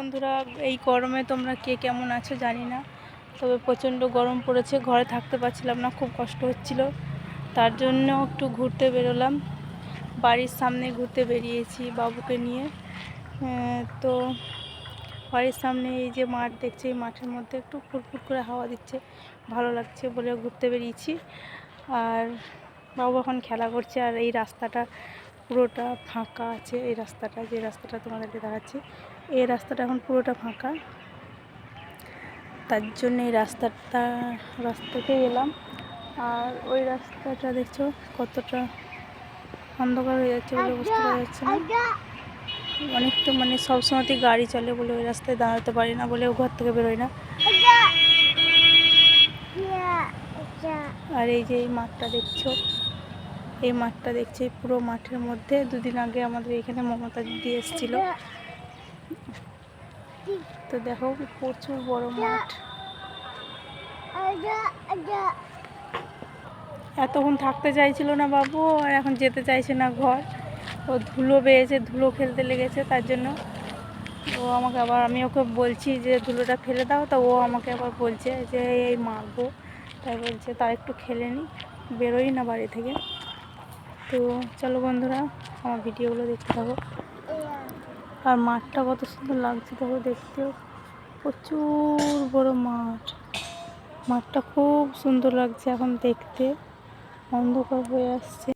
বন্ধুরা, এই গরমে তোমরা কে কেমন আছো জানি না। তবে প্রচণ্ড গরম পড়েছে, ঘরে থাকতে পারছিলাম না, খুব কষ্ট হচ্ছিল। তার জন্য একটু ঘুরতে বেরোলাম। বাড়ির সামনে ঘুরতে বেরিয়েছি বাবুকে নিয়ে। তো বাড়ির সামনে এই যে মাঠ দেখছে, এই মাঠের মধ্যে একটু ফুরফুর করে হাওয়া দিচ্ছে, ভালো লাগছে বলে ঘুরতে বেরিয়েছি। আর বাবু এখন খেলা করছে আর এই রাস্তাটা পুরোটা ফাঁকা আছে এই রাস্তাটা যে রাস্তাটা তোমাদেরকে দেখাচ্ছি। এই রাস্তাটা এখন পুরোটা ফাঁকা। তার জন্য এই রাস্তাটা রাস্তাতে এলাম। আর ওই রাস্তাটা দেখছ কতটা অন্ধকার হয়ে যাচ্ছে বলে বুঝতে পারা যাচ্ছে না। অনেকটা মানে সবসময়তেই গাড়ি চলে বলে ওই রাস্তায় দাঁড়াতে পারি না বলে ও ঘর থেকে বেরোয় না। আর এই যে এই মাঠটা দেখছ এই মাঠটা দেখছি, পুরো মাঠের মধ্যে। দুদিন আগে আমাদের এখানে মমতা দিদি এসেছিল। তো দেখো, প্রচুর বড় মাঠ। এতক্ষণ থাকতে চাইছিল না বাবু, আর এখন যেতে চাইছে না ঘর। ও ধুলো বেয়েছে, ধুলো ফেলতে লেগেছে, তার জন্য। ও আমাকে আবার, আমি ওকে বলছি যে, ধুলোটা ফেলে দাও। তা ও আমাকে আবার বলছে যে, এই মাখবো তাই বলছে, তা একটু খেলে নি। বেরোই না বাড়ি থেকে। তো চলো বন্ধুরা, আমার ভিডিওগুলো দেখতে থাকো। আর মাঠটা কত সুন্দর লাগছে দেখো, দেখতেও প্রচুর বড় মাঠ। মাঠটা খুব সুন্দর লাগছে এখন দেখতে। অন্ধকার হয়ে আসছে।